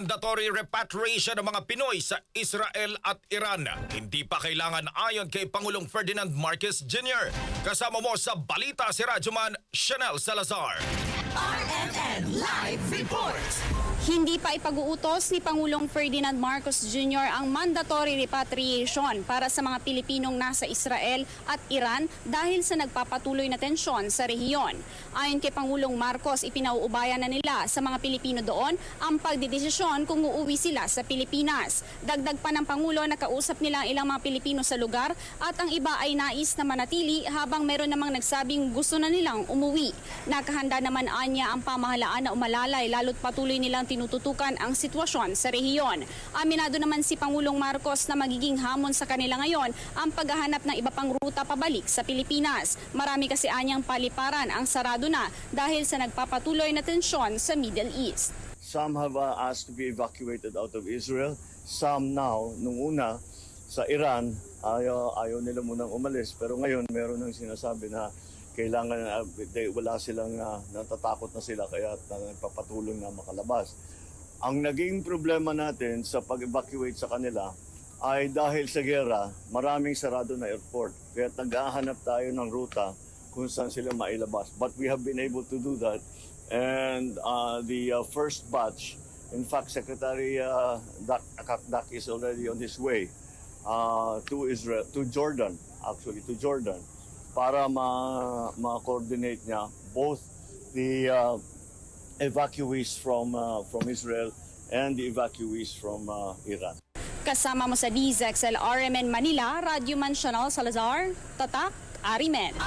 mandatory repatriation ng mga Pinoy sa Israel at Iran. Hindi pa kailangan ayon kay Pangulong Ferdinand Marcos Jr. Kasama mo sa balita si Radyoman Chanel Salazar. RMN Live Report. Hindi pa ipag-uutos ni Pangulong Ferdinand Marcos Jr. ang mandatory repatriation para sa mga Pilipinong nasa Israel at Iran dahil sa nagpapatuloy na tensyon sa rehiyon. Ayon kay Pangulong Marcos, ipinauubaya na nila sa mga Pilipino doon ang pagdidesisyon kung uuwi sila sa Pilipinas. Dagdag pa ng Pangulo na kausap nila ang ilang mga Pilipino sa lugar at ang iba ay nais na manatili habang meron namang nagsabing gusto na nilang umuwi. Nakahanda naman anya ang pamahalaan na umalalay lalo't patuloy nilang tinututukan ang sitwasyon sa rehiyon. Aminado naman si Pangulong Marcos na magiging hamon sa kanila ngayon ang paghahanap ng iba pang ruta pabalik sa Pilipinas. Marami kasi anyang paliparan ang sarado na dahil sa nagpapatuloy na tensyon sa Middle East. Some have uh, asked to be evacuated out of Israel. Some now, nung una, sa Iran, ayaw, ayaw nila munang umalis. Pero ngayon, meron nang sinasabi na kailangan, uh, wala silang uh, natatakot na sila kaya nagpapatulong na makalabas. Ang naging problema natin sa pag-evacuate sa kanila ay dahil sa gera, maraming sarado na airport. Kaya naghahanap tayo ng ruta kung saan sila mailabas. But we have been able to do that. And uh, the uh, first batch, in fact, Secretary uh, Dak, Dak is already on his way uh, to Israel, to Jordan, actually, to Jordan, para ma- ma-coordinate niya both the uh, evacuees from uh, from Israel and the evacuees from uh, Iran. Kasama mo sa DZXL RMN Manila, Radyo Man Chanel Salazar, Tatak, Arimen.